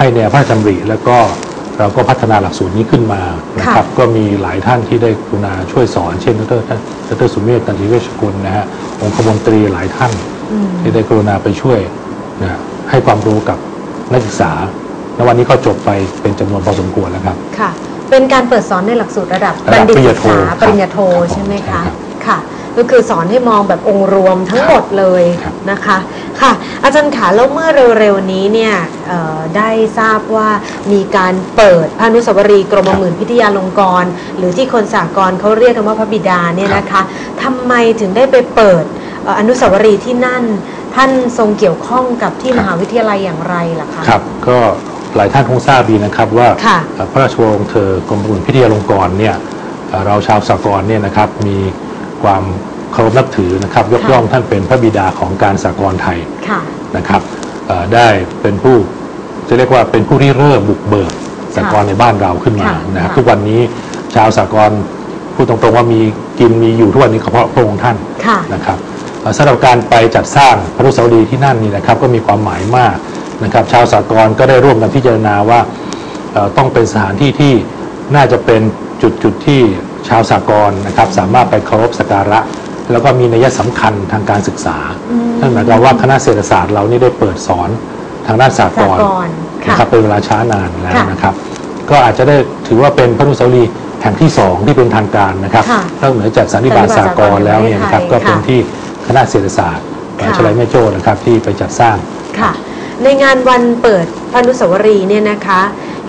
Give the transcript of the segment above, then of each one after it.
ให้แนวพระราชดำริแล้วก็เราก็พัฒนาหลักสูตรนี้ขึ้นมานะครับ ก็มีหลายท่านที่ได้กรุณาช่วยสอน เช่นดรท่านดรสุเมธตันติเวชกุลนะฮะองคมนตรีหลายท่านอืมที่ได้กรุณาไปช่วยนะให้ความรู้กับนักศึกษาและวันนี้ก็จบไปเป็นจำนวนพอสมควรแล้วครับค่ะ เป็นการเปิดสอนในหลักสูตรระดับระดับบัณฑิตปริญศึญากโทษาครับปริญญาโทครับใช่ไหมใช่คะครับค่ะ ก็คือสอนให้มองแบบองค์รวมทั้งหมดเลยครับนะคะค่ะ อาจารย์ขาแล้วเมื่อเร็วๆนี้เนี่ยเอ่อได้ทราบว่ามีการเปิดพระอนุสาวรีย์กรมหมื่นพิทยาลงกรณ์หรือที่คนสากลเขาเรียกกันว่าพระบิดาเนี่ยนะคะทำไมถึงได้ไปเปิดเอ่ออนุสาวรีย์ที่นั่น ท่านทรงเกี่ยวข้องกับที่มหาวิทยาลัยอย่างไรล่ะคะครับก็หลายท่านคงทราบดีนะครับว่าค่ะเอ่อพระราชวงศ์เธอกรมหลวงพิทยาลงกรณ์เนี่ยเอ่อเราชาวสากลเนี่ยนะครับมี ความเคารพนับถือนะครับยกค่ะย่องท่านเป็นพระบิดาของการสากลไทยค่ะนะครับเอ่อได้เป็นผู้จะเรียกว่าเป็นผู้ที่เริ่มบุกเบิกสากลในบ้านเราขึ้นมาค่ะนะครับค่ะทุกวันนี้ชาวสากลพูดตรงๆว่ามีกินมีอยู่ทุกวันนี้ก็เพราะพระองค์ท่านค่ะนะครับเอ่อสำหรับการไปจัดสร้างพระรุษาวรีย์ที่นั่นนี่นะครับก็มีความหมายมากนะครับ ชาวสากลก็ได้ร่วมกันพิจารณาว่าเอ่อต้องเป็นสถานที่ที่น่าจะเป็นจุดจุดที่ ชาวสากลนะครับสามารถไปเคารพสักการะ แล้วก็มีนัยสำคัญทางการศึกษาอืมนั่นหมายความว่าคณะเศรษฐศาสตร์เรานี่ได้เปิดสอนทางด้านสากลสากลค่ะนะครับเป็นเวลาช้านานแล้วค่ะนะครับ ก็อาจจะได้ถือว่าเป็นพระอนุสาวรีย์แห่งที่สองที่เป็นทางการนะครับค่ะนอกเหนือจากสันนิบาตสากลแล้วเนี่ยนะครับก็เป็นค่ะที่คณะเศรษฐศาสตร์มค่ะหาวิทยาลัยแม่โจ้นะครับที่ไปจัดสร้างค่ะในงานวันเปิดพระอนุสาวรีย์เนี่ยนะคะ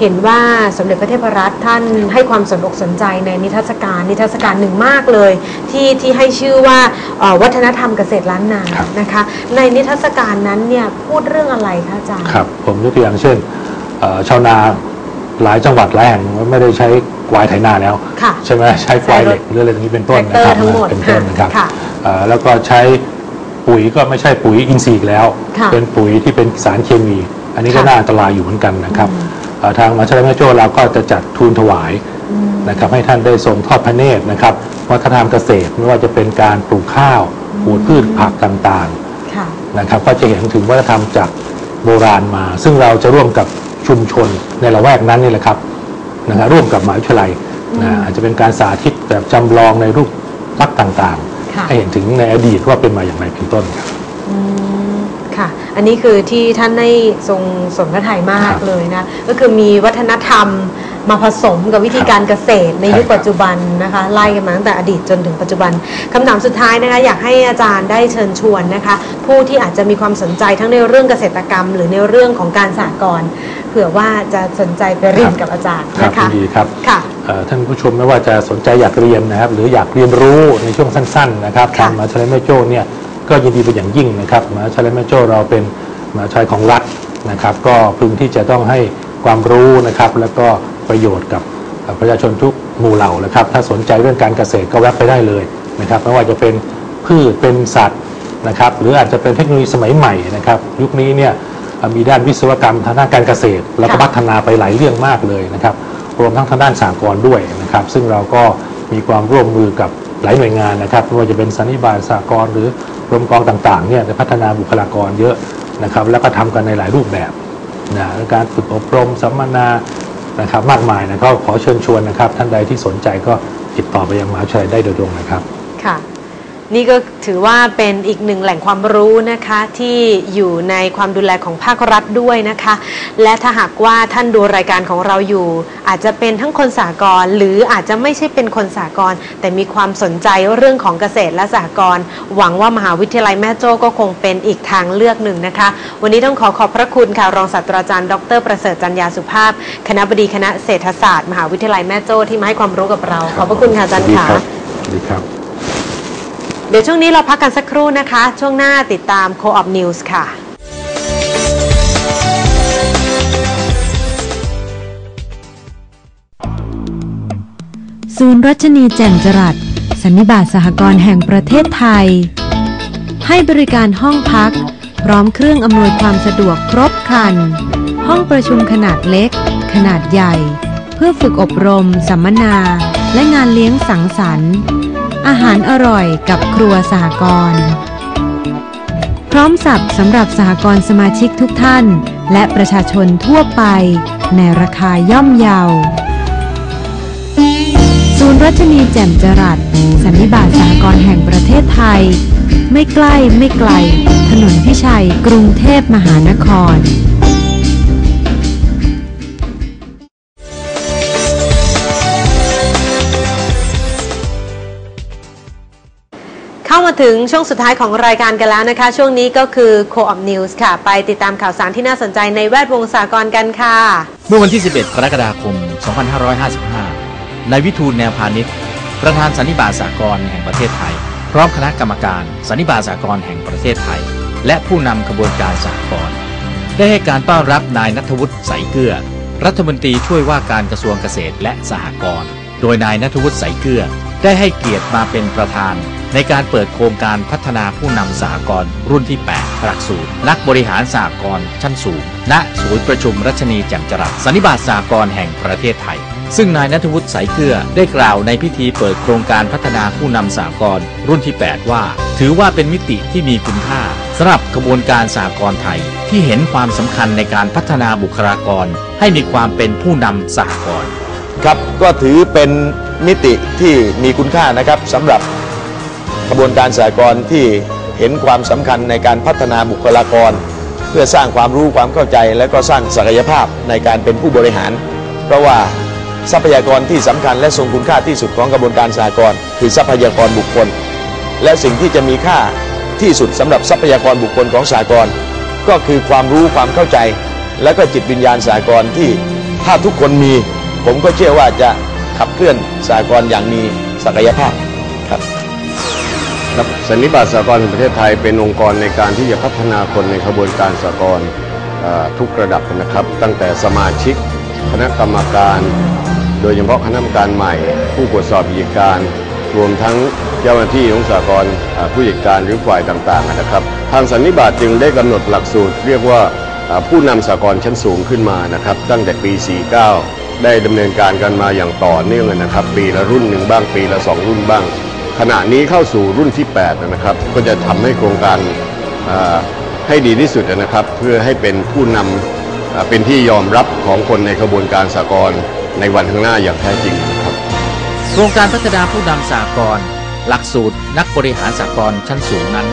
เห็นว่าสมเด็จพระเทพรัตน์ท่านให้ความสนอกสนใจในนิทรรศการนิทรรศการหนึ่งมากเลย ที่ที่ให้ชื่อว่าเอ่อวัฒนธรรมเกษตรล้านนาครับนะคะ ในนิทรรศการนั้นเนี่ยพูดเรื่องอะไรคะอาจารย์ครับ ผมยกตัวอย่างเช่นเอ่อชาวนาหลายจังหวัดหลายแห่งไม่ได้ใช้ควายไถนาแล้วค่ะใช่ไหมใช้ควายเหล็กหรืออะไรอย่างนี้เป็นต้นนะคแทรรักเตอร์ทั้งหมดเป็นต้นนะครับค่ะเอ่อแล้วก็ใช้ปุ๋ยก็ไม่ใช่ปุ๋ยอินทรีย์อีกแล้วค่ะเป็นปุ๋ยที่เป็นสารเคมี อันนี้ก็ค่ะน่าอันตรายอยู่เหมือนกันนะครับอืมเอ่อ ทางมหาวิทยาลัยแม่โจ้เราก็จะจัดทูลถวายอืมนะครับให้ท่านได้ทรงทอดพระเนตรนะครับวัฒนธรรมเกษตรไม่ว่าจะเป็นการปลูกข้าวปลูกพืชผักต่างๆค่ะนะครับก็จะเห็นถึงวัฒนธรรมจากโบราณมา ซึ่งเราจะร่วมกับชุมชนในละแวกนั้นนี่แหละครับนะครับร่วมกับมหาวิทยาลัยนะอืมอาจจะเป็นการสาธิตแบบจำลองในรูปลักษณ์ต่างค่ะๆให้เห็นถึงในอดีตว่าเป็นมาอย่างไรเป็นต้นครับอืม ค่ะ อันนี้คือที่ท่านได้ทรงสนพระทัยมากครับเลยนะ ก็คือมีวัฒนธรรมมาผสมกับวิธีการเกษตรในยุคใช่ครับปัจจุบันนะคะไล่กันมาตั้งแต่อดีตจนถึงปัจจุบันคำถามสุดท้ายนะคะอยากให้อาจารย์ได้เชิญชวนนะคะ ผู้ที่อาจจะมีความสนใจทั้งในเรื่องเกษตรกรรม หรือในเรื่องของการสหกรณ์เผื่อว่าจะสนใจไปเรียนกับอาจารย์ครับนะคะยินดีครับค่ะเอ่อท่านผู้ชมไม่ว่าจะสนใจอยากเรียนนะครับ หรืออยากเรียนรู้ในช่วงสั้น ๆ นะครับค่ะทางมหาวิทยาลัยแม่โจ้เนี่ย ก็ยินดีเป็นอย่างยิ่งนะครับมหาวิทยาลัยแม่โจ้เราเป็นมหาวิทยาลัยของรัฐนะครับ ก็พึงที่จะต้องให้ความรู้นะครับ แล้วก็ประโยชน์กับประชาชนทุกหมู่เหล่านะครับ ถ้าสนใจเรื่องการเกษตรก็แวะไปได้เลยนะครับไม่ว่าจะเป็นพืชเป็นสัตว์นะครับ หรืออาจจะเป็นเทคโนโลยีสมัยใหม่นะครับ ยุคนี้เนี่ยมีด้านวิศวกรรมทางด้านการเกษตร แล้วก็พัฒนาไปหลายเรื่องมากเลยนะครับ รวมทั้งทางด้านสากลด้วยนะครับ ซึ่งเราก็มีความร่วมมือกับหลายหน่วยงานนะครับไม่ว่าจะเป็นสันนิบาตสากลหรือ รมกองต่างๆเนี่ยจะพัฒนาบุคลากรเยอะนะครับ แล้วก็ทำกันในหลายรูปแบบนะการฝึกอบรมสัมมนานะครับมากมายนะก็ขอเชิญชวนนะครับ ท่านใดที่สนใจก็ติดต่อไปยังมหาวิทยาลัยได้โดยตรงนะครับ ค่ะ นี่ก็ถือว่าเป็นอีกหนึ่งแหล่งความรู้นะคะที่อยู่ในความดูแลของภาครัฐด้วยนะคะ และถ้าหากว่าท่านดูรายการของเราอยู่ อาจจะเป็นทั้งคนสากลหรืออาจจะไม่ใช่เป็นคนสากลแต่มีความสนใจเรื่องของเกษตรและสหกรณ์หวังว่ามหาวิทยาลัยแม่โจ้ก็คงเป็นอีกทางเลือกหนึ่งนะคะ วันนี้ต้องขอขอบพระคุณค่ะรองศาสตราจารย์ดร ประเสริฐจันยาสุภาพ คณะบดีคณะเศรษฐศาสตร์ มหาวิทยาลัยแม่โจ้ที่มาให้ความรู้กับเรา ขอบพระคุณค่ะอาจารย์ค่ะดีครับ เดี๋ยวช่วงนี้เราพักกันสักครู่นะคะ ช่วงหน้าติดตาม Co-op News ค่ะศูนย์รัชนีแจ่มจรัสสันนิบาตสหกรณ์แห่งประเทศไทย ให้บริการห้องพัก พร้อมเครื่องอำนวยความสะดวกครบครัน ห้องประชุมขนาดเล็ก ขนาดใหญ่ เพื่อฝึกอบรม สัมมนา และงานเลี้ยงสังสรรค์ อาหารอร่อยกับครัวสหกรณ์พร้อมสับสำหรับสหกรณ์สมาชิกทุกท่าน และประชาชนทั่วไป ในราคาย่อมเยาศูนย์รัชนีแจ่มจรัสสันนิบาตสหกรณ์แห่งประเทศไทย ไม่ใกล้ไม่ไกล ถนนพิชัย กรุงเทพมหานคร มาถึงช่วงสุดท้ายของรายการกันแล้วนะคะ ช่วงนี้ก็คือ Co-op News ค่ะ ไปติดตามข่าวสารที่น่าสนใจในแวดวงสากลกันค่ะ เมื่อวันที่ 11 กรกฎาคม 2555 นายวิทูลแนวพาณิชย์ ประธานสันนิบาตสากลแห่งประเทศไทย พร้อมคณะกรรมการสันนิบาตสากลแห่งประเทศไทย และผู้นำขบวนการสากลได้ให้การต้อนรับนายนัทวุฒิใสเกลือ รัฐมนตรีช่วยว่าการกระทรวงเกษตรและสหกรณ์ โดยนายนัทวุฒิใสเกลือ ได้ให้เกียรติมาเป็นประธาน ในการเปิดโครงการพัฒนาผู้นำสหกรณ์รุ่นที่ 8 หลักสูตร นักบริหารสหกรณ์ชั้นสูง ณ ศูนย์ประชุมรัชนีแจ่มจรัสสันนิบาตสหกรณ์แห่งประเทศไทย ซึ่งนายนัทวุฒิสายเกลือได้กล่าวในพิธีเปิดโครงการพัฒนาผู้นำสหกรณ์รุ่นที่ 8 ว่า ถือว่าเป็นมิติที่มีคุณค่าสำหรับกระบวนการสหกรณ์ไทย ที่เห็นความสำคัญในการพัฒนาบุคลากร ให้มีความเป็นผู้นำสหกรณ์ ครับก็ถือเป็นมิติที่มีคุณค่านะครับสำหรับกระบวนการสากลที่เห็นความสำคัญในการพัฒนาบุคลากร เพื่อสร้างความรู้ความเข้าใจ และก็สร้างศักยภาพในการเป็นผู้บริหาร เพราะว่าทรัพยากรที่สำคัญและทรงคุณค่าที่สุดของกระบวนการสากลคือทรัพยากรบุคคล และสิ่งที่จะมีค่าที่สุดสำหรับทรัพยากรบุคคลของสากลก็คือความรู้ความเข้าใจ และก็จิตวิญญาณสากลที่ถ้าทุกคนมี ผมก็เชื่อว่าจะขับเคลื่อนสากลอย่างมีศักยภาพครับครับสันนิบาตสากลแห่งประเทศไทยเป็นองค์กรในการที่จะพัฒนาคนในขบวนการสากลทุกระดับนะครับ ตั้งแต่สมาชิก คณะกรรมการ โดยเฉพาะคณะกรรมการใหม่ ผู้ตรวจสอบกิจการ รวมทั้งเจ้าหน้าที่ของสากลผู้จัดการหรือฝ่ายต่างๆนะครับ ทางสันนิบาตจึงได้กำหนดหลักสูตร เรียกว่าผู้นำสากลชั้นสูงขึ้นมานะครับ ตั้งแต่ปี 49 ได้ดำเนินการกันมาอย่างต่อเนื่องนะครับ ปีละรุ่นหนึ่งบ้าง ปีละสองรุ่นบ้าง ขณะนี้เข้าสู่รุ่นที่ 8 นะครับ ก็จะทำให้โครงการให้ดีที่สุดนะครับ เพื่อให้เป็นผู้นำเอ่อเป็นที่ยอมรับของคนในกระบวนการสากลในวันข้างหน้าอย่างแท้จริงครับโครงการพัฒนาผู้นำสากลหลักสูตรนักบริหารสากลชั้นสูงนั้น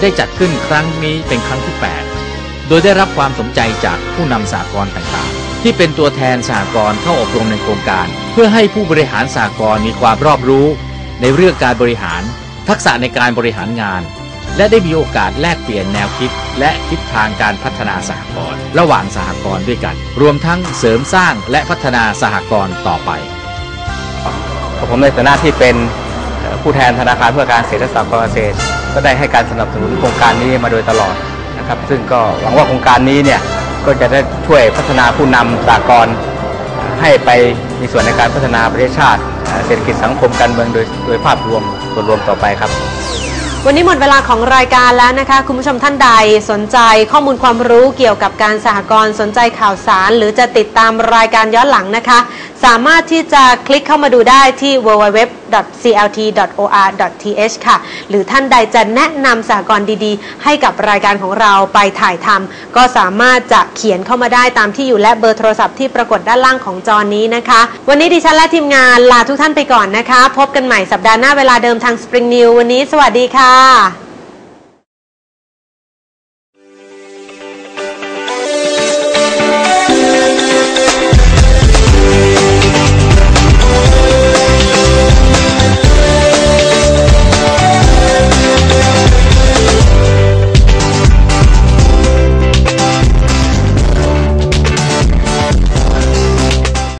ได้จัดขึ้นครั้งนี้เป็นครั้งที่ 8 โดยได้รับความสนใจจากผู้นำสากลต่างๆ ที่เป็นตัวแทนสากลเข้าอบรมในโครงการ เพื่อให้ผู้บริหารสากลมีความรอบรู้ ในเรื่องการบริหาร ทักษะในการบริหารงาน และได้มีโอกาสแลกเปลี่ยนแนวคิด และทิศทางการพัฒนาสหกรณ์ระหว่างสหกรณ์ด้วยกัน รวมทั้งเสริมสร้างและพัฒนาสหกรณ์ต่อไปผมในฐานะที่เป็นผู้แทนธนาคารเพื่อการเกษตรและสหกรณ์เกษตร ก็ได้ให้การสนับสนุนโครงการนี้มาโดยตลอดนะครับ ซึ่งก็หวังว่าโครงการนี้เนี่ย ก็จะได้ช่วยพัฒนาผู้นำสากลให้ไปมีส่วนในการพัฒนาประเทศชาติ เศรษฐกิจสังคมการเมืองโดยโดยภาพรวมส่วนรวมต่อไปครับ วันนี้หมดเวลาของรายการแล้วนะคะ คุณผู้ชมท่านใดสนใจข้อมูลความรู้เกี่ยวกับการสหกรณ์สนใจข่าวสาร หรือจะติดตามรายการย้อนหลังนะคะ สามารถที่จะคลิกเข้ามาดูได้ที่ www.clt.or.th ค่ะ หรือท่านใดจะแนะนำสหกรณ์ดีๆ ให้กับรายการของเราไปถ่ายทำก็สามารถจะเขียนเข้ามาได้ตามที่อยู่และเบอร์โทรศัพท์ที่ปรากฏด้านล่างของจอนี้นะคะ วันนี้ดิฉันและทีมงานลาทุกท่านไปก่อนนะคะ พบกันใหม่สัปดาห์หน้าเวลาเดิมทาง Spring New วันนี้ สวัสดีค่ะ